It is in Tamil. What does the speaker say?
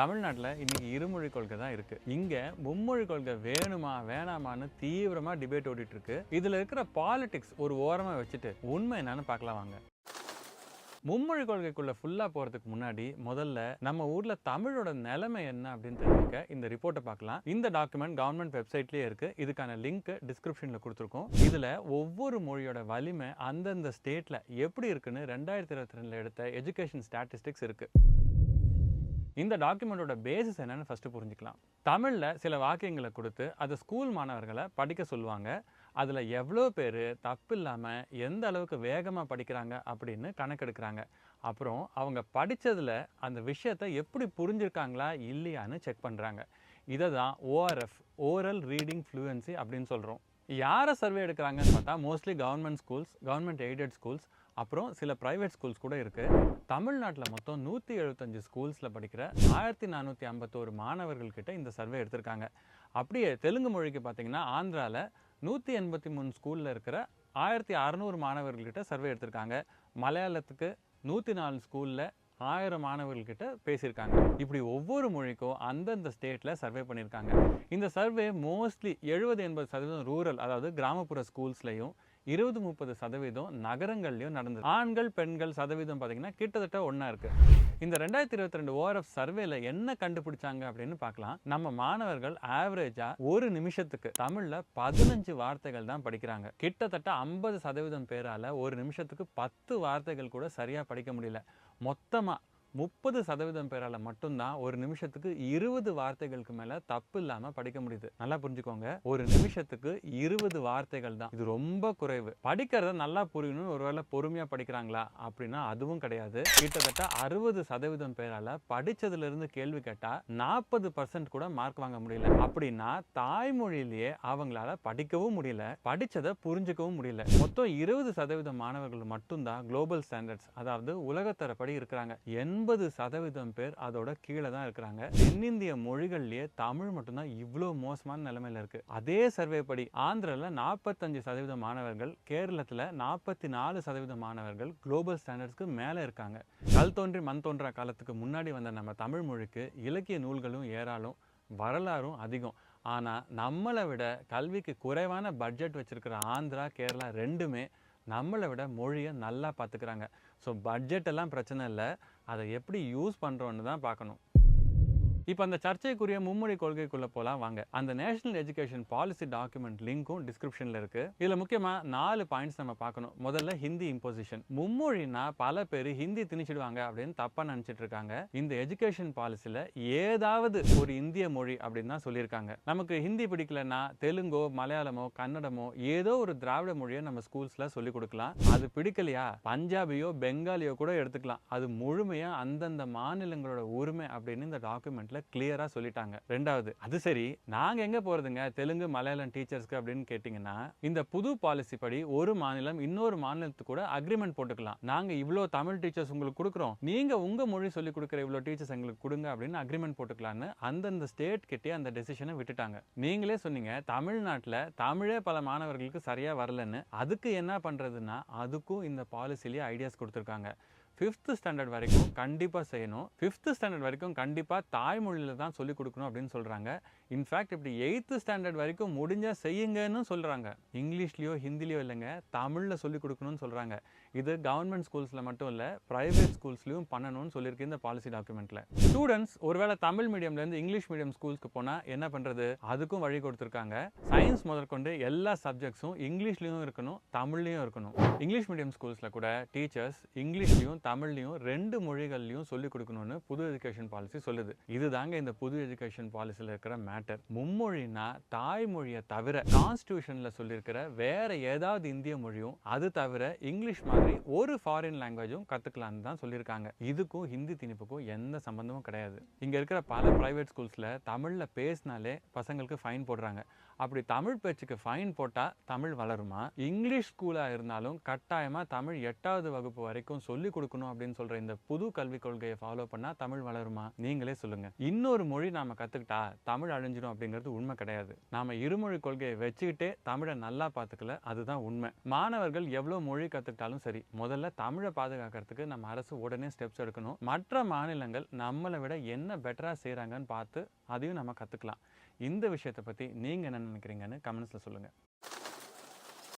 தமிழ்நாட்டில் இன்னைக்கு இருமொழி கொள்கை தான் இருக்கு. இங்க மும்மொழி கொள்கை வேணுமா வேணாமான்னு தீவிரமா டிபேட் ஓடிட்டு இருக்கு இதுல இருக்கிற பாலிடிக்ஸ் ஒரு ஓரமா வச்சுட்டு உண்மை என்னன்னு பார்க்கலாம் வாங்க. மும்மொழி கொள்கைக்குள்ள ஃபுல்லா போறதுக்கு முன்னாடி முதல்ல நம்ம ஊர்ல தமிழோட நிலைமை என்ன அப்படின்னு தெரிஞ்சுக்க இந்த ரிப்போர்ட்டை பார்க்கலாம். இந்த டாக்குமெண்ட் கவர்மெண்ட் வெப்சைட்லயே இருக்கு. இதுக்கான லிங்க் டிஸ்கிரிப்ஷன்ல கொடுத்துருக்கோம். இதுல ஒவ்வொரு மொழியோட வலிமை அந்தந்த ஸ்டேட்ல எப்படி இருக்குன்னு ரெண்டாயிரத்தி இருபத்தி ரெண்டுல எடுத்த எஜுகேஷன் ஸ்டாட்டிஸ்டிக்ஸ் இருக்கு. இந்த டாக்குமெண்ட்டோட பேசிஸ் என்னென்னு ஃபஸ்ட்டு புரிஞ்சுக்கலாம். தமிழில் சில வாக்கியங்களை கொடுத்து அதை ஸ்கூல் மாணவர்களை படிக்க சொல்லுவாங்க. அதில் எவ்வளோ பேர் தப்பு இல்லாமல் எந்த அளவுக்கு வேகமாக படிக்கிறாங்க அப்படின்னு கணக்கெடுக்கிறாங்க. அப்புறம் அவங்க படித்ததில் அந்த விஷயத்தை எப்படி புரிஞ்சிருக்காங்களா இல்லையான்னு செக் பண்ணுறாங்க இதை தான் ஓஆர்எஃப் ஓரல் ரீடிங் ஃப்ளூயன்சி அப்படின்னு சொல்கிறோம் யாரை சர்வே எடுக்கிறாங்கன்னு பார்த்தா mostly government schools government aided schools அப்புறம் சில ப்ரைவேட் ஸ்கூல்ஸ் கூட இருக்குது தமிழ்நாட்டில் மொத்தம் நூற்றி எழுபத்தஞ்சு ஸ்கூல்ஸில் படிக்கிற ஆயிரத்தி நானூற்றி ஐம்பத்தோரு மாணவர்கள்கிட்ட இந்த சர்வே எடுத்திருக்காங்க. அப்படியே தெலுங்கு மொழிக்கு பார்த்தீங்கன்னா ஆந்திராவில் நூற்றி எண்பத்தி மூணு ஸ்கூலில் இருக்கிற ஆயிரத்தி அறநூறு மாணவர்கள்கிட்ட சர்வே எடுத்திருக்காங்க. மலையாளத்துக்கு நூற்றி நாலு ஸ்கூலில் ஆயிரம் மாணவர்கள்கிட்ட பேசியிருக்காங்க. இப்படி ஒவ்வொரு மொழிக்கும் அந்தந்த ஸ்டேட்டில் சர்வே பண்ணியிருக்காங்க. இந்த சர்வே மோஸ்ட்லி எழுபது எண்பது சதவீதம் ரூரல் அதாவது கிராமப்புற ஸ்கூல்ஸ்லையும் இருபது முப்பது சதவீதம் நகரங்கள்லையும் நடந்தது. ஆண்கள் பெண்கள் சதவீதம் பார்த்தீங்கன்னா கிட்டத்தட்ட ஒன்றா இருக்கு. இந்த ரெண்டாயிரத்தி இருபத்தி ரெண்டு ஓஆர்எஃப் சர்வேல என்ன கண்டுபிடிச்சாங்க அப்படின்னு பார்க்கலாம். நம்ம மாணவர்கள் ஆவரேஜா ஒரு நிமிஷத்துக்கு தமிழ்ல பதினஞ்சு வார்த்தைகள் தான் படிக்கிறாங்க. கிட்டத்தட்ட ஐம்பது சதவீதம் பேரால ஒரு நிமிஷத்துக்கு பத்து வார்த்தைகள் கூட சரியா படிக்க முடியல. மொத்தமா முப்பது சதவீதம் பேரால மட்டும்தான் ஒரு நிமிஷத்துக்கு இருபது வார்த்தைகளுக்கு மேல தப்பு இல்லாம படிக்க முடியுது. நல்லா புரிஞ்சுக்கோங்க. ஒரு நிமிஷத்துக்கு இருபது வார்த்தைகள் தான். இது ரொம்ப குறைவு. படிக்கிறத நல்லா புரியணும்னு ஒருவேளை பொறுமையா படிக்கிறாங்களா அப்படின்னா அதுவும் கிடையாது. கிட்டத்தட்ட அறுபது சதவீதம் பேரால படிச்சதுல இருந்து கேள்வி கேட்டா நாற்பது பர்சன்ட் கூட மார்க் வாங்க முடியல. அப்படின்னா தாய்மொழியிலேயே அவங்களால படிக்கவும் முடியல. படிச்சதை புரிஞ்சுக்கவும் முடியல. மொத்தம் இருபது சதவீதம் மாணவர்கள் மட்டும்தான் குளோபல் ஸ்டாண்டர்ட்ஸ் அதாவது உலகத்தரப்படி இருக்கிறாங்க. என் ஐம்பது சதவீதம் பேர் அதோட கீழே தான் இருக்கிறாங்க. தென்னிந்திய மொழிகள்லயே தமிழ் மட்டும்தான் இவ்வளோ மோசமான நிலைமையில இருக்கு. அதே சர்வே படி ஆந்திரால நாற்பத்தஞ்சு சதவீதம் மாணவர்கள் கேரளத்துல நாற்பத்தி நாலு சதவீதம் மாணவர்கள் குளோபல் ஸ்டாண்டர்ட்ஸ்க்கு மேலே இருக்காங்க. கல் தோன்றி மண் தோன்றா காலத்துக்கு முன்னாடி வந்த நம்ம தமிழ் மொழிக்கு இலக்கிய நூல்களும் ஏராளம் வரலாறும் அதிகம். ஆனால் நம்மளை விட கல்விக்கு குறைவான பட்ஜெட் வச்சிருக்கிற ஆந்திரா கேரளா ரெண்டுமே நம்மளை விட மொழியை நல்லா பார்த்துக்கிறாங்க ஸோ பட்ஜெட் எல்லாம் பிரச்சனை இல்லை. அதை எப்படி யூஸ் பண்ணுறோன்னு தான் பார்க்கணும். இப்போ அந்த சர்ச்சைக்குரிய மும்மொழி கொள்கைக்குள்ளே போகலாம் வாங்க. அந்த நேஷனல் எஜுகேஷன் பாலிசி டாக்குமெண்ட் லிங்க்கும் டிஸ்கிரிப்ஷனில் இருக்குது இதில் முக்கியமாக நாலு பாயிண்ட்ஸ் நம்ம பார்க்கணும். முதல்ல ஹிந்தி இம்போசிஷன் மும்மொழினா பல பேர் ஹிந்தி திணிச்சிடுவாங்க அப்படின்னு தப்பாக நினச்சிட்டு இருக்காங்க இந்த எஜுகேஷன் பாலிசியில் ஏதாவது ஒரு இந்திய மொழி அப்படின்னு தான் சொல்லியிருக்காங்க. நமக்கு ஹிந்தி பிடிக்கலன்னா தெலுங்கோ மலையாளமோ கன்னடமோ ஏதோ ஒரு திராவிட மொழியை நம்ம ஸ்கூல்ஸில் சொல்லி கொடுக்கலாம். அது பிடிக்கலையா? பஞ்சாபியோ பெங்காலியோ கூட எடுத்துக்கலாம். அது முழுமையாக அந்தந்த மாநிலங்களோட உரிமை அப்படின்னு இந்த டாக்குமெண்ட் டாக்குமெண்ட்ல கிளியரா சொல்லிட்டாங்க. ரெண்டாவது அது சரி நாங்க எங்க போறதுங்க? தெலுங்கு மலையாளம் டீச்சர்ஸ்க்கு அப்படின்னு கேட்டிங்கன்னா இந்த புது பாலிசி படி ஒரு மாநிலம் இன்னொரு மாநிலத்துக்கு கூட அக்ரிமெண்ட் போட்டுக்கலாம். நாங்க இவ்வளோ தமிழ் டீச்சர்ஸ் உங்களுக்கு கொடுக்குறோம். நீங்க உங்க மொழி சொல்லி கொடுக்குற இவ்வளோ டீச்சர்ஸ் எங்களுக்கு கொடுங்க அப்படின்னு அக்ரிமெண்ட் போட்டுக்கலாம்னு அந்தந்த ஸ்டேட் கிட்டே அந்த டெசிஷனை விட்டுட்டாங்க. நீங்களே சொன்னீங்க தமிழ்நாட்டில் தமிழே பல மாணவர்களுக்கு சரியா வரலன்னு. அதுக்கு என்ன பண்றதுன்னா அதுக்கும் இந்த பாலிசிலேயே ஐடியாஸ் கொடுத்துருக்காங்க. ஃபிஃப்த்து ஸ்டாண்டர்ட் வரைக்கும் கண்டிப்பாக செய்யணும். ஃபிஃப்த்து ஸ்டாண்டர்ட் வரைக்கும் கண்டிப்பாக தாய்மொழியில் தான் சொல்லிக் கொடுக்கணும் அப்படின்னு சொல்கிறாங்க இன்ஃபேக்ட் இப்படி எயித்து ஸ்டாண்டர்ட் வரைக்கும் முடிஞ்சால் செய்யுங்கன்னு சொல்கிறாங்க இங்கிலீஷ்லேயோ ஹிந்திலேயோ இல்லைங்க. தமிழில் சொல்லிக் கொடுக்கணும்னு சொல்கிறாங்க இது கவர்மெண்ட் ஸ்கூல்ஸில் மட்டும் இல்லை ப்ரைவேட் ஸ்கூல்ஸ்லையும் பண்ணணும்னு சொல்லியிருக்கு இந்த பாலிசி டாக்குமெண்ட்டில் ஸ்டூடெண்ட்ஸ் ஒருவேளை தமிழ் மீடியம்லேருந்து இங்கிலீஷ் மீடியம் ஸ்கூல்ஸ்க்கு போனால் என்ன பண்ணுறது அதுக்கும் வழி கொடுத்துருக்காங்க. சயின்ஸ் முதற்கொண்டு எல்லா சப்ஜெக்ட்ஸும் இங்கிலீஷ்லேயும் இருக்கணும் தமிழ்லையும் இருக்கணும். இங்கிலீஷ் மீடியம் ஸ்கூல்ஸில் கூட டீச்சர்ஸ் இங்கிலீஷ்லையும் தமிழ்லையும் ரெண்டு மொழிகள்லையும் சொல்லிக் கொடுக்கணும்னு புது எஜுகேஷன் பாலிசி சொல்லுது. இதுதாங்க இந்த புது எஜுகேஷன் பாலிசியில் இருக்கிற மேட் மேட்டர். மும்மொழினா தாய்மொழியை தவிர கான்ஸ்டியூஷனில் சொல்லியிருக்கிற வேற ஏதாவது இந்திய மொழியும் அது தவிர இங்கிலீஷ் மாதிரி ஒரு ஃபாரின் லாங்குவேஜும் கற்றுக்கலான்னு தான் சொல்லியிருக்காங்க இதுக்கும் ஹிந்தி திணிப்புக்கும் எந்த சம்பந்தமும் கிடையாது. இங்கே இருக்கிற பல ப்ரைவேட் ஸ்கூல்ஸில் தமிழில் பேசினாலே பசங்களுக்கு ஃபைன் போடுறாங்க. அப்படி தமிழ் பேச்சுக்கு ஃபைன் போட்டால் தமிழ் வளருமா? இங்கிலீஷ் ஸ்கூலாக இருந்தாலும் கட்டாயமாக தமிழ் எட்டாவது வகுப்பு வரைக்கும் சொல்லிக் கொடுக்கணும் அப்படின்னு சொல்கிற இந்த புது கல்விக் கொள்கையை ஃபாலோ பண்ணால் தமிழ் வளருமா? நீங்களே சொல்லுங்கள் இன்னொரு மொழி நாம் கற்றுக்கிட்டா தமிழ் அழிஞ்சிடும் அப்படிங்கிறது உண்மை கிடையாது. நாம் இருமொழி கொள்கையை வச்சுக்கிட்டே தமிழை நல்லா பார்த்துக்கல அதுதான் உண்மை. மாணவர்கள் எவ்வளோ மொழி கற்றுக்கிட்டாலும் சரி முதல்ல தமிழை பாதுகாக்கிறதுக்கு நம்ம அரசு உடனே ஸ்டெப்ஸ் எடுக்கணும். மற்ற மாநிலங்கள் நம்மளை விட என்ன பெட்டராக செய்கிறாங்கன்னு பார்த்து அதையும் நம்ம கற்றுக்கலாம் இந்த விஷயத்தை பற்றி நீங்கள் என்ன நினைக்கிறீங்கன்னு கமெண்ட்ஸில் சொல்லுங்கள்